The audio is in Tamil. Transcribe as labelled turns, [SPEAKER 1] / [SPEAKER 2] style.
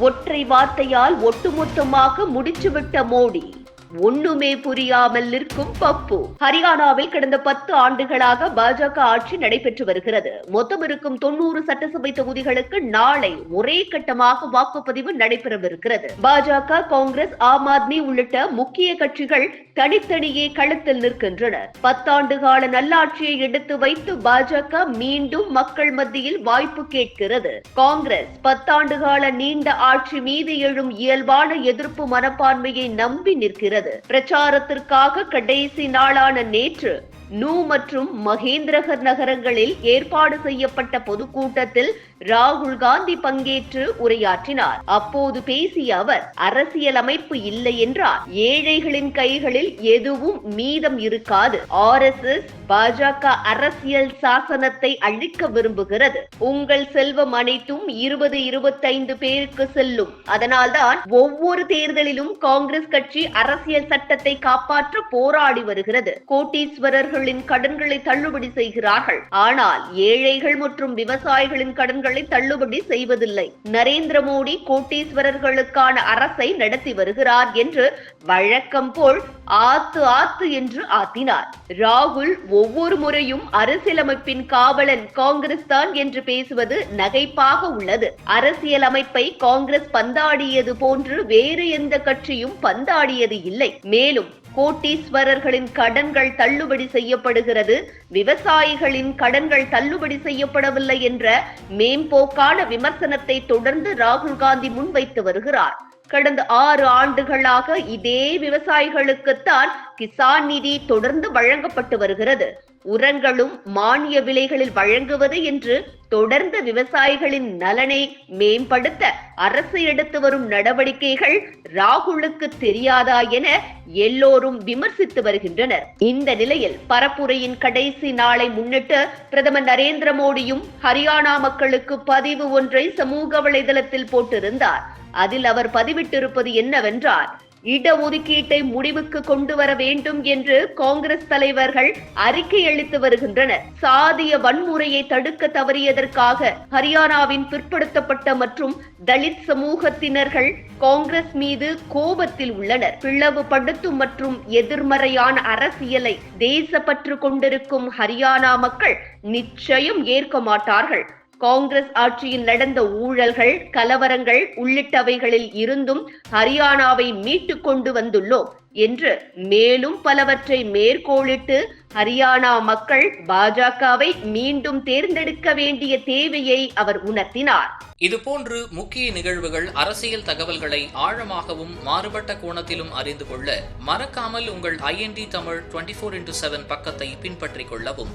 [SPEAKER 1] ஒற்றை வார்த்தையால் ஒட்டுமொத்தமாக முடிச்சுவிட்ட மோடி. ஒண்ணுமே புரியாமல் நிற்கும் பப்பு. ஹரியானாவில் கடந்த பத்து ஆண்டுகளாக பாஜக ஆட்சி நடைபெற்று வருகிறது. மொத்தம் இருக்கும் தொண்ணூறு சட்டசபை தொகுதிகளுக்கு நாளை ஒரே கட்டமாக வாக்குப்பதிவு நடைபெறவிருக்கிறது. பாஜக காங்கிரஸ் ஆம் ஆத்மி உள்ளிட்ட முக்கிய கட்சிகள் தனித்தனியே களத்தில் நிற்கின்றனர் பத்தாண்டு கால நல்லாட்சியை எடுத்து வைத்து பாஜக மீண்டும் மக்கள் மத்தியில் வாய்ப்பு கேட்கிறது. காங்கிரஸ் பத்தாண்டு கால நீண்ட ஆட்சி மீது எழும் இயல்பான எதிர்ப்பு மனப்பான்மையை நம்பி நிற்கிறது. பிரச்சாரத்திற்காக கடைசி நாளான நேற்று நூ மற்றும் மகேந்திரகர் நகரங்களில் ஏற்பாடு செய்யப்பட்ட பொதுக்கூட்டத்தில் ராகுல் காந்தி பங்கேற்று உரையாற்றினார். அப்போது பேசிய அவர் அரசியல் அமைப்பு இல்லை என்றால் ஏழைகளின் கைகளில் எதுவும் மீதம் இருக்காது. ஆர் எஸ் எஸ் பாஜக அரசியல் சாசனத்தை அழிக்க விரும்புகிறது. உங்கள் செல்வம் அனைத்தும் இருபது இருபத்தைந்து பேருக்கு செல்லும். அதனால்தான் ஒவ்வொரு தேர்தலிலும் காங்கிரஸ் கட்சி அரசியல் சட்டத்தை காப்பாற்ற போராடி வருகிறது. கோட்டீஸ்வரர்கள் கோட்டீஸ்வரர்களின் கடன்களை தள்ளுபடி செய்கிறார்கள். ஆனால் ஏழைகள் மற்றும் விவசாயிகளின் கடன்களை தள்ளுபடி செய்வதில்லை. நரேந்திர மோடி கோட்டீஸ்வரர்களுக்கான அரசை நடத்தி வருகிறார் என்று வழக்கம் போல் ஆத்து ஆத்து என்று ஆத்தினார். ராகுல் ஒவ்வொரு முறையும் அரசியலமைப்பின் காவலன் காங்கிரஸ் தான் என்று பேசுவது நகைப்பாக உள்ளது. அரசியலமைப்பை காங்கிரஸ் பந்தாடியது போன்று வேறு எந்த கட்சியும் பந்தாடியது இல்லை. மேலும் கோட்டீஸ்வரர்களின் கடன்கள் தள்ளுபடி செய்யப்படுகிறது. விவசாயிகளின் கடன்கள் தள்ளுபடி செய்யப்படவில்லை என்ற மேம்போக்கான விமர்சனத்தை தொடர்ந்து ராகுல் காந்தி முன்வைத்து வருகிறார். கடந்த ஆறு ஆண்டுகளாக இதே விவசாயிகளுக்குத்தான் கிசான் நிதி தொடர்ந்து வழங்கப்பட்டு வருகிறது. உரங்களும் மானிய விலைகளில் வழங்குவது என்று தொடர்ந்து விவசாயிகளின் நலனை மேம்படுத்த அரசு எடுத்து வரும் நடவடிக்கைகள் ராகுலுக்கு தெரியாதா என எல்லோரும் விமர்சித்து வருகின்றனர். இந்த நிலையில் பரப்புரையின் கடைசி நாளை முன்னிட்டு பிரதமர் நரேந்திர மோடியும் ஹரியானா மக்களுக்கு பதிவு ஒன்றை சமூக வலைதளத்தில் போட்டிருந்தார். அதில் அவர் பதிவிட்டிருப்பது என்னவென்றால் இடஒதுக்கீட்டை முடிவுக்கு கொண்டு வர வேண்டும் என்று காங்கிரஸ் தலைவர்கள் அறிக்கை அளித்து வருகின்றனர். சாதிய வன்முறையை தடுக்க தவறியதற்காக ஹரியானாவின் பிற்படுத்தப்பட்ட மற்றும் தலித் சமூகத்தினர்கள் காங்கிரஸ் மீது கோபத்தில் உள்ளனர். பிளவுபடுத்தும் மற்றும் எதிர்மறையான அரசியலை தேசப்பற்று கொண்டிருக்கும் ஹரியானா மக்கள் நிச்சயம் ஏற்க மாட்டார்கள். காங்கிரஸ் ஆட்சியில் நடந்த ஊழல்கள் கலவரங்கள் உள்ளிட்டவைகளில் இருந்தும் ஹரியானாவை மீட்டு கொண்டு வந்துள்ளோம் என்று மேலும் பலவற்றை மேற்கோளிட்டு ஹரியானா மக்கள் பாஜகவை மீண்டும் தேர்ந்தெடுக்க வேண்டிய தேவையை அவர் உணர்த்தினார்.
[SPEAKER 2] இதுபோன்று முக்கிய நிகழ்வுகள் அரசியல் தகவல்களை ஆழமாகவும் மாறுபட்ட கோணத்திலும் அறிந்து கொள்ள மறக்காமல் உங்கள் IND Tamil twenty four into seven பக்கத்தை பின்பற்றிக் கொள்ளவும்.